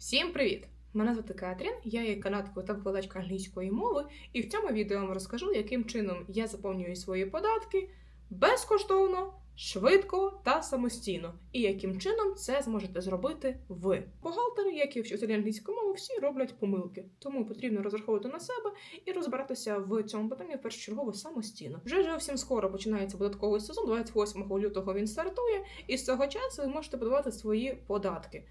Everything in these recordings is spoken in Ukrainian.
Всім привіт! Мене звати Катрін, я є канадкою та викладачка англійської мови, і в цьому відео вам розкажу, яким чином я заповнюю свої податки безкоштовно, швидко та самостійно, і яким чином це зможете зробити ви. Бухгалтери, як і вчителі англійської мови, всі роблять помилки, тому потрібно розраховувати на себе і розбиратися в цьому питанні першочергово самостійно. Вже зовсім скоро починається податковий сезон, 28 лютого він стартує, і з цього часу ви можете подавати свої податки.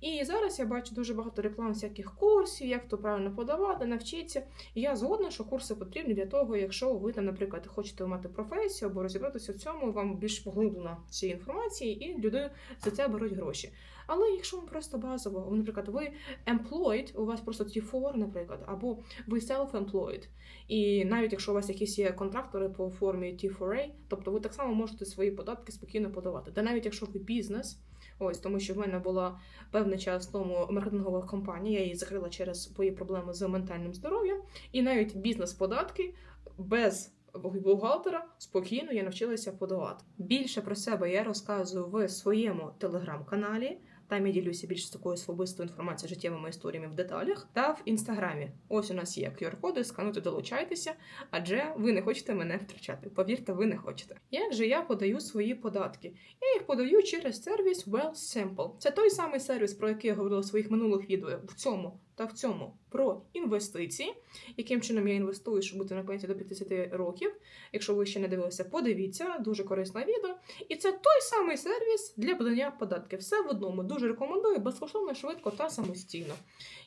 І зараз я бачу дуже багато реклам всяких курсів, як то правильно подавати, навчитися. І я згодна, що курси потрібні для того, якщо ви там, наприклад, хочете мати професію або розібратися в цьому, вам більш поглиблена цієї інформації, і люди за це беруть гроші. Але якщо вам просто базово, наприклад, ви employed, у вас просто T4, наприклад, або ви self-employed, і навіть якщо у вас якісь є контрактори по формі T4A, тобто ви так само можете свої податки спокійно подавати. Та навіть якщо ви бізнес, ось тому що в мене була певний час тому маркетингова компанія, я її закрила через свої проблеми з ментальним здоров'ям, і навіть бізнес-податки без бухгалтера спокійно я навчилася подавати. Більше про себе я розказую в своєму телеграм-каналі. Там я ділюся більш такою особистою інформацією, життєвими історіями в деталях. Та в інстаграмі. Ось у нас є QR-коди, скануйте, долучайтеся, адже ви не хочете мене втрачати. Повірте, ви не хочете. Як же я подаю свої податки? Я їх подаю через сервіс Well Simple. Це той самий сервіс, про який я говорила в своїх минулих відео в цьому та в цьому про інвестиції, яким чином я інвестую, щоб бути на пенсії до 50 років. Якщо ви ще не дивилися, подивіться, дуже корисне відео. І це той самий сервіс для подання податків. Все в одному. Дуже рекомендую, безкоштовно, швидко та самостійно.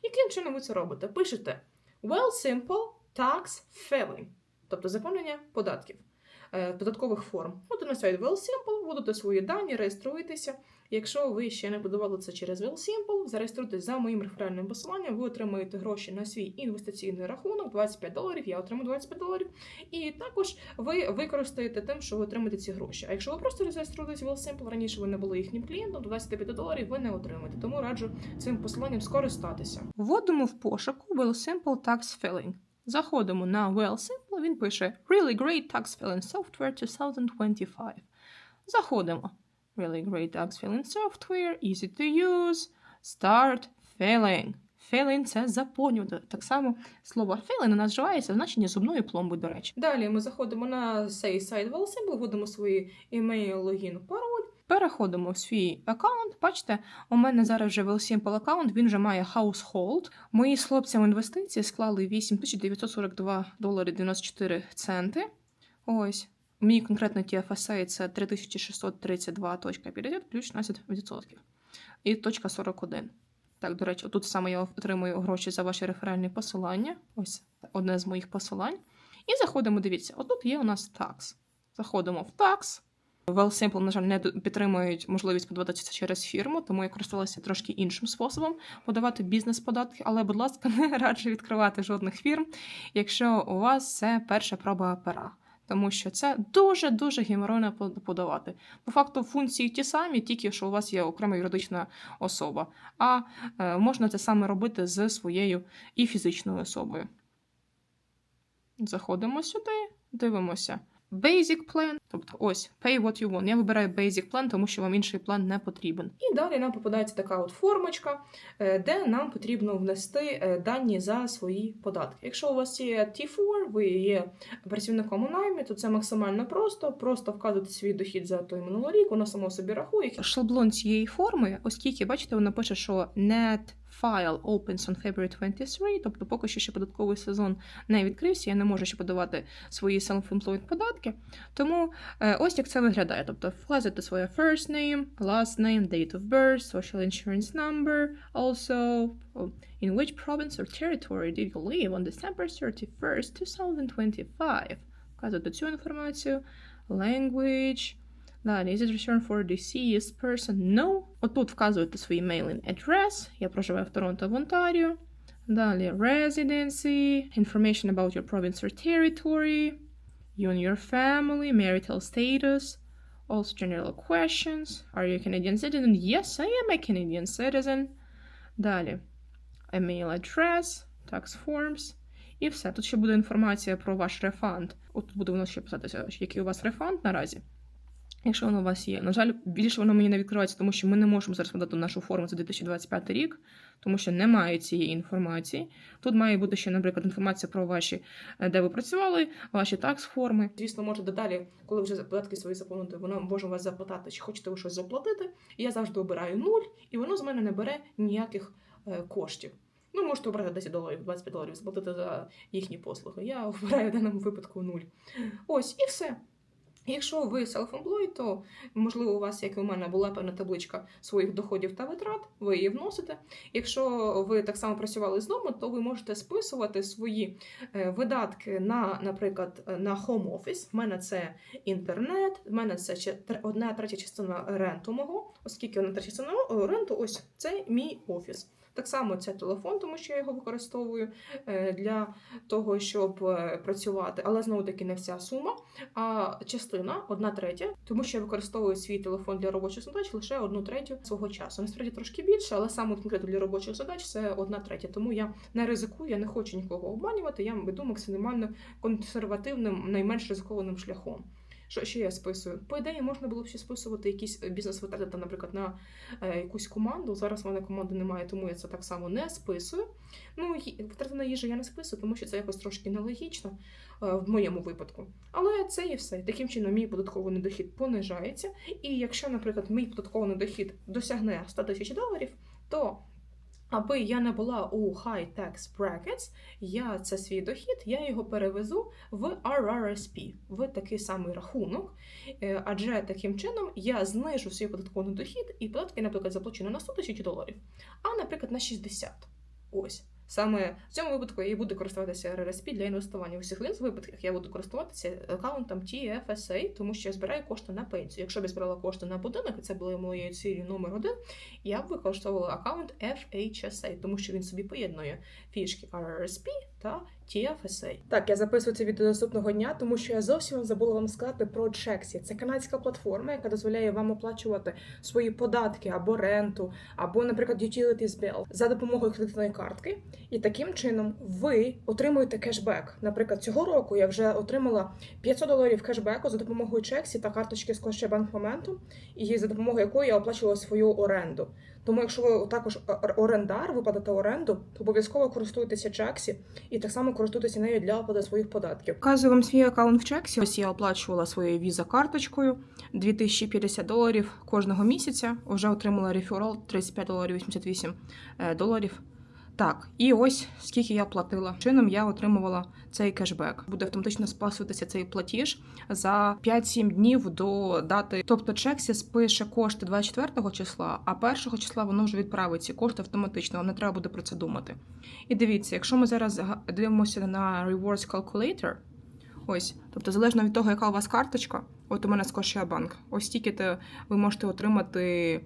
Яким чином ви це робите? Пишете Well Simple Tax Filing, тобто заповнення податків. Е, Податкових форм. От на сайт Well Simple, вводите свої дані, реєструєтеся. Якщо ви ще не подавали це через Well Simple, зареєструйтесь за моїм реферальним посиланням, ви отримаєте гроші на свій інвестиційний рахунок 25 доларів, я отримаю 25 доларів. І також ви використаєте тим, що ви отримаєте ці гроші. А якщо ви просто зареєструєтесь в Well раніше ви не були їхнім клієнтом, то 25 доларів ви не отримаєте. Тому раджу цим посиланням скористатися. Вводимо в пошуку Well Simple Tax Filling. Заходимо на Well Simple, він пише Really Great Tax Filling Software 2025. Заходимо. Really great tax filling software, easy to use, start filling. Filling – це заповнювати. Так само слово filling в значенні зубної пломби, до речі. Далі ми заходимо на цей сайт Велсимбл, вводимо свої email, логін, пароль. Переходимо в свій аккаунт. Бачите, у мене зараз вже Велсимпл аккаунт, він вже має household. Мої з хлопцями інвестиції склали 8942 долари 94 центи. Ось. Мій конкретно TFSA це 3632.50 плюс 16%. І точка 41. Так, до речі, тут саме я отримую гроші за ваші реферальні посилання. Ось одне з моїх посилань. І заходимо, дивіться, отут є у нас tax. Заходимо в tax. WellSimple, на жаль, не підтримують можливість подаватися через фірму, тому я користувалася трошки іншим способом подавати бізнес-податки, але, будь ласка, не раджу відкривати жодних фірм, якщо у вас це перша проба пера тому що це дуже-дуже геморойно подавати. По факту функції ті самі, тільки що у вас є окрема юридична особа. А е, можна це саме робити з своєю і фізичною особою. Заходимо сюди, дивимося. Basic plan, тобто ось pay what you want. Я вибираю basic plan, тому що вам інший план не потрібен. І далі нам попадається така от формочка, е, де нам потрібно внести е, дані за свої податки. Якщо у вас є T4, ви є працівником у наймі, то це максимально просто. Просто вказуєте свій дохід за той минулий рік, воно само собі рахує. Шаблон цієї форми, оскільки, бачите, воно пише, що net file opens on February 23, тобто поки що ще податковий сезон не відкрився, я не можу ще подавати свої self-employed податки. Тому е, ось як це виглядає. Тобто вказуєте своє first name, last name, date of birth, social insurance number, also in which province or territory did you live on December 31st, 2025. Вказуєте цю інформацію, language, Далі, is it return for deceased person? No. Отут вказуєте свій mailing address. Я проживаю в Торонто, в Онтаріо. Далі residency, information about your province or territory, you and your family, marital status, also general questions. Are you a Canadian citizen? Yes, I am a Canadian citizen. Далі email address, tax forms. І все. Тут ще буде інформація про ваш рефанд. От тут буде воно ще писатися, який у вас рефанд наразі. Якщо воно у вас є. На жаль, більше воно мені не відкривається, тому що ми не можемо зараз подати нашу форму за 2025 рік, тому що немає цієї інформації. Тут має бути ще, наприклад, інформація про ваші, е, де ви працювали, ваші такс-форми. Звісно, можете далі, коли вже податки свої заповнити, воно може вас запитати, чи хочете ви щось заплатити. І я завжди обираю нуль, і воно з мене не бере ніяких е, коштів. Ну, можете обрати 10 доларів, 25 доларів, заплатити за їхні послуги. Я обираю в даному випадку нуль. Ось і все. Якщо ви self-employed, то можливо у вас, як і у мене, була певна табличка своїх доходів та витрат, ви її вносите. Якщо ви так само працювали з дому, то ви можете списувати свої е, видатки на, наприклад, е, на home office. В мене це інтернет, в мене це одна третя частина ренту мого, оскільки одна третя частина ренту, ось це мій офіс. Так само це телефон, тому що я його використовую е, для того, щоб е, працювати, але знову таки не вся сума. А частина одна третя, тому що я використовую свій телефон для робочих задач лише одну третю свого часу. Насправді трошки більше, але саме конкретно для робочих задач це одна третя. Тому я не ризикую, я не хочу нікого обманювати. Я веду максимально консервативним, найменш ризикованим шляхом. Що ще я списую? По ідеї, можна було б ще списувати якісь бізнес-витрати, там, наприклад, на е, якусь команду. Зараз в мене команди немає, тому я це так само не списую. Ну, витрати на їжу я не списую, тому що це якось трошки нелогічно е, в моєму випадку. Але це і все. Таким чином, мій податковий недохід понижається. І якщо, наприклад, мій податковий недохід досягне 100 тисяч доларів, то аби я не була у high tax brackets, я це свій дохід, я його перевезу в RRSP, в такий самий рахунок. Е, Адже таким чином я знижу свій податковий дохід, і податки, наприклад, заплачу не на 100 тисяч доларів, а, наприклад, на 60. Ось. Саме в цьому випадку я буду користуватися RRSP для інвестування. У всіх інших випадках я буду користуватися аккаунтом TFSA, тому що я збираю кошти на пенсію. Якщо б я збирала кошти на будинок, і це було моєю цілі номер один, я б використовувала аккаунт FHSA, тому що він собі поєднує фішки RRSP та TFSA. Так, я записую це відео наступного дня, тому що я зовсім забула вам сказати про Chexi. Це канадська платформа, яка дозволяє вам оплачувати свої податки або ренту, або, наприклад, utilities bill за допомогою кредитної картки. І таким чином ви отримуєте кешбек. Наприклад, цього року я вже отримала 500 доларів кешбеку за допомогою Chexi та карточки з Bank Momentum, і за допомогою якої я оплачувала свою оренду. Тому, якщо ви також орендар, ви оренду, то обов'язково користуйтеся Chexi і так само користуйтеся нею для оплати своїх податків. Вказую вам свій аккаунт в Чексі. Ось я оплачувала своєю віза-карточкою 2050 доларів кожного місяця. Вже отримала реферал 35 доларів 88 е, доларів. Так, і ось скільки я платила. Чином я отримувала цей кешбек. Буде автоматично спасуватися цей платіж за 5-7 днів до дати. Тобто Чексі спише кошти 24 числа, а 1 числа воно вже відправить ці кошти автоматично. Вам не треба буде про це думати. І дивіться, якщо ми зараз дивимося на Rewards Calculator, ось, тобто залежно від того, яка у вас карточка, от у мене Scotiabank, ось стільки ви можете отримати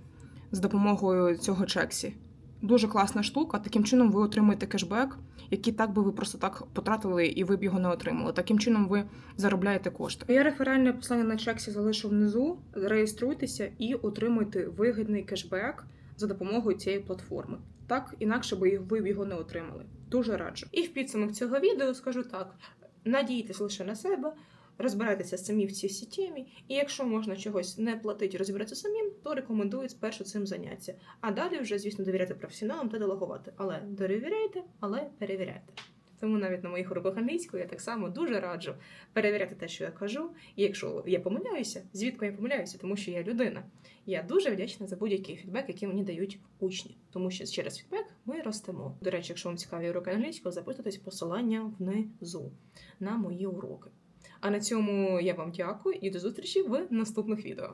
з допомогою цього чексі. Дуже класна штука. Таким чином ви отримуєте кешбек, який так би ви просто так потратили і ви б його не отримали. Таким чином ви заробляєте кошти. Я реферальне послання на чексі залишу внизу. Реєструйтеся і отримуйте вигідний кешбек за допомогою цієї платформи. Так, інакше би ви б його не отримали. Дуже раджу. І в підсумок цього відео скажу так: надійтесь лише на себе, розбирайтеся самі в цій системі, і якщо можна чогось не платити, розібратися самим, то рекомендую спершу цим заняття. А далі вже, звісно, довіряти професіоналам та делегувати. Але перевіряйте, але перевіряйте. Тому навіть на моїх уроках англійської я так само дуже раджу перевіряти те, що я кажу. І якщо я помиляюся, звідки я помиляюся, тому що я людина. Я дуже вдячна за будь-який фідбек, який мені дають учні, тому що через фідбек ми ростемо. До речі, якщо вам цікаві уроки англійської, записуйтесь посилання внизу на мої уроки. А на цьому я вам дякую і до зустрічі в наступних відео.